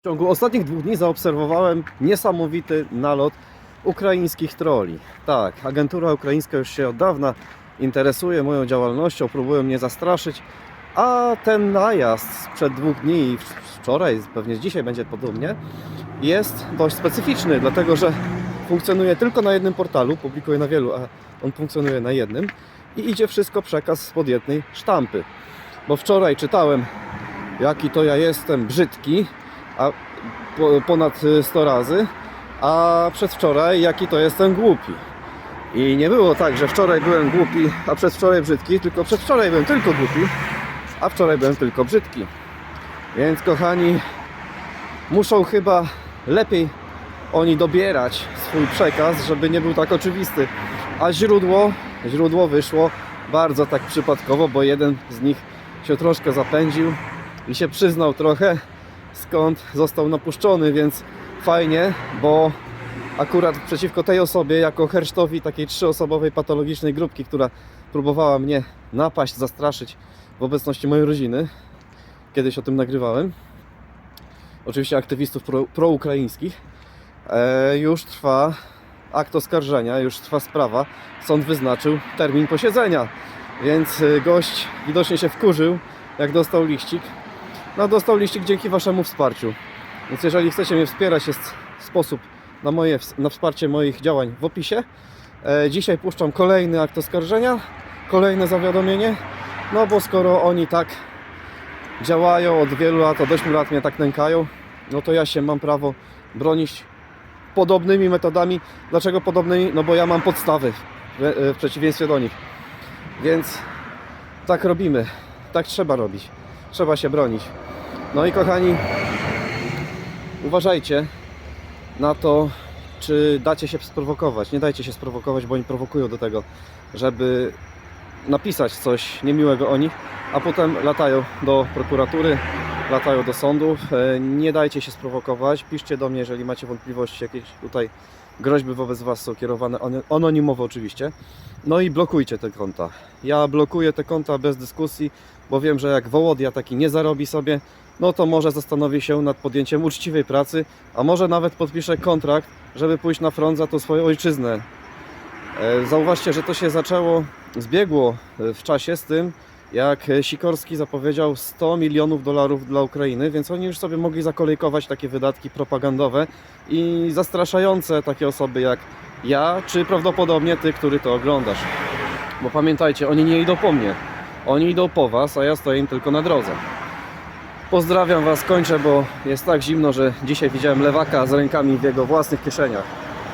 W ciągu ostatnich dwóch dni zaobserwowałem niesamowity nalot ukraińskich troli. Tak, agentura ukraińska już się od dawna interesuje moją działalnością, próbuje mnie zastraszyć, a ten najazd sprzed dwóch dni i wczoraj, pewnie dzisiaj będzie podobnie, jest dość specyficzny, dlatego że funkcjonuje tylko na jednym portalu, publikuje na wielu, a on funkcjonuje na jednym i idzie wszystko przekaz spod jednej sztampy. Bo wczoraj czytałem, jaki to ja jestem brzydki, a po, ponad y, 100 razy, a przedwczoraj jaki to jestem głupi. I nie było tak, że wczoraj byłem głupi, a przedwczoraj brzydki, tylko przedwczoraj byłem tylko głupi, a wczoraj byłem tylko brzydki. Więc kochani, muszą chyba lepiej oni dobierać swój przekaz, żeby nie był tak oczywisty. A źródło, źródło wyszło bardzo tak przypadkowo, bo jeden z nich się troszkę zapędził i się przyznał trochę, skąd został napuszczony, więc fajnie, bo akurat przeciwko tej osobie, jako hersztowi takiej trzyosobowej patologicznej grupki, która próbowała mnie napaść, zastraszyć w obecności mojej rodziny, kiedyś o tym nagrywałem, oczywiście aktywistów pro, proukraińskich, e, już trwa akt oskarżenia, już trwa sprawa. Sąd wyznaczył termin posiedzenia, więc y, gość widocznie się wkurzył, jak dostał liścik. No dostał liścik dzięki Waszemu wsparciu. Więc jeżeli chcecie mnie wspierać, jest sposób na, moje, na wsparcie moich działań w opisie. E, dzisiaj puszczam kolejny akt oskarżenia, kolejne zawiadomienie, no bo skoro oni tak działają od wielu lat, od 8 lat mnie tak nękają, no to ja się mam prawo bronić podobnymi metodami. Dlaczego podobnymi? No bo ja mam podstawy w, w przeciwieństwie do nich. Więc tak robimy. Tak trzeba robić. Trzeba się bronić. No i kochani, uważajcie na to, czy dacie się sprowokować. Nie dajcie się sprowokować, bo oni prowokują do tego, żeby napisać coś niemiłego o nich, a potem latają do prokuratury, latają do sądów. E, Nie dajcie się sprowokować. Piszcie do mnie, jeżeli macie wątpliwości, jakieś tutaj groźby wobec Was są kierowane, anonimowo oczywiście. No i blokujcie te konta. Ja blokuję te konta bez dyskusji, bo wiem, że jak Wołodia taki nie zarobi sobie, no to może zastanowi się nad podjęciem uczciwej pracy, a może nawet podpisze kontrakt, żeby pójść na front za tą swoją ojczyznę. E, Zauważcie, że to się zaczęło, zbiegło e, w czasie z tym, jak e, Sikorski zapowiedział 100 milionów dolarów dla Ukrainy, więc oni już sobie mogli zakolejkować takie wydatki propagandowe i zastraszające takie osoby jak ja, czy prawdopodobnie ty, który to oglądasz. Bo pamiętajcie, oni nie idą po mnie, oni idą po was, a ja stoję im tylko na drodze. Pozdrawiam was, kończę, bo jest tak zimno, że dzisiaj widziałem lewaka z rękami w jego własnych kieszeniach.